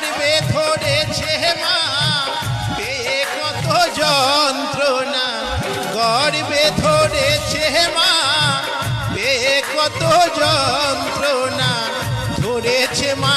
গর্বে ধরেছে মা। পেয়ে কত যন্ত্রণা গর্বে ধরেছে মা। পেয়ে কত যন্ত্রণা ধরেছে মা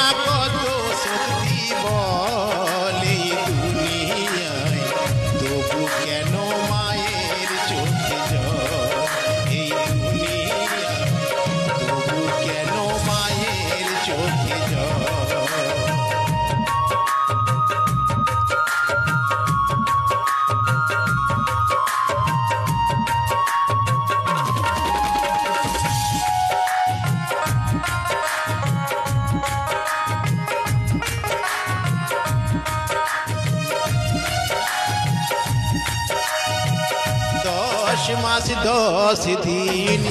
মাস দশ দিন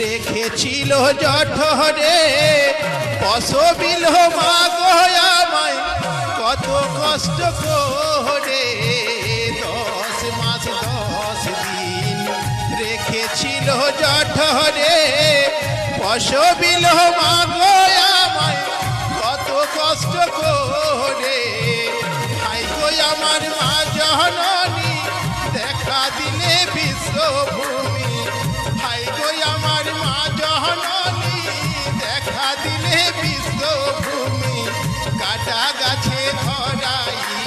রেখেছিল জঠরে পশবিল মা আমায়, কত কষ্ট করে। দশ মাস, দশ দিন রেখেছিল জঠরে পশবিল মা আমায়, কত কষ্ট করে। আমার মা জননী কাটা গাছে ধরাইলে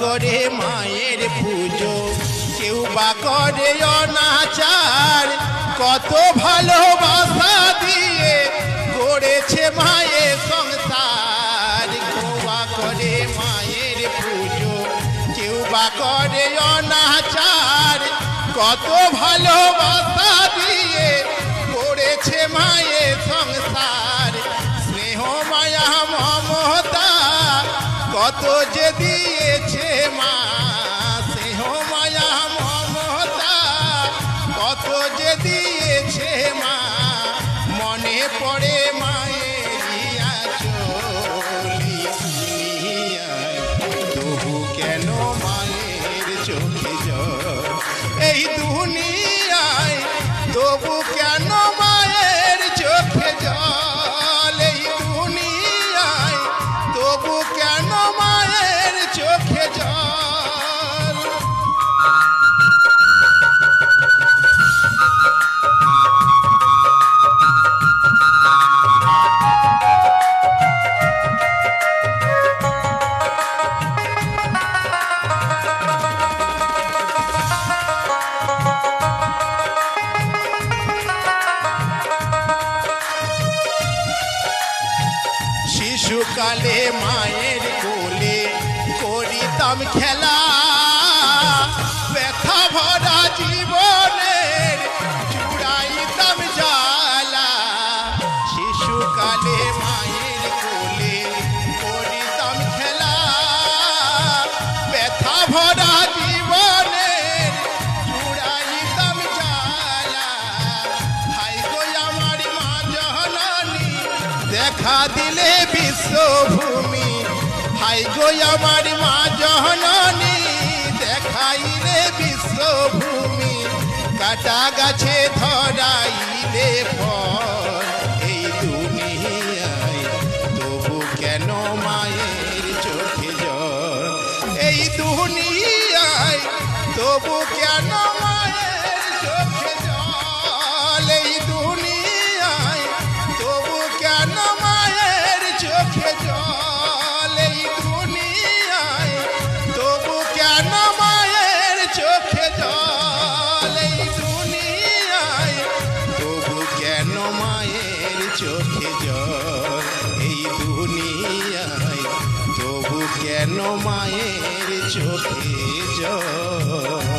করে মায়ের পুজো কেউ বা করে অনাচার। কত ভালোবাসা দিয়ে করেছে মায়ের সংসার। কেউ বা করে মায়ের পুজো কেউ বা করে অনাচার। কত ভালোবাসা দিয়ে করেছে মায়ের সংসার। কত যে দিয়েছে মা স্নেহ মায়া মমতা। কত যে দিয়েছে মা, মনে পড়ে মায়ের চলি তবু কেন মায়ের চোখে এই দুনিয়ায় শিশুকালে মায়ের কোলে করিতাম খেলা। দেখা দিলে বিশ্বভূমি। হাই গো আমার মা জননী, দেখাইলে বিশ্বভূমি। কাটা গাছে ধরাইলে ফল, এই দুনিয়ায় তবু কেন মায়ের এই তবু কেন কেন মায়ের চোখে জল?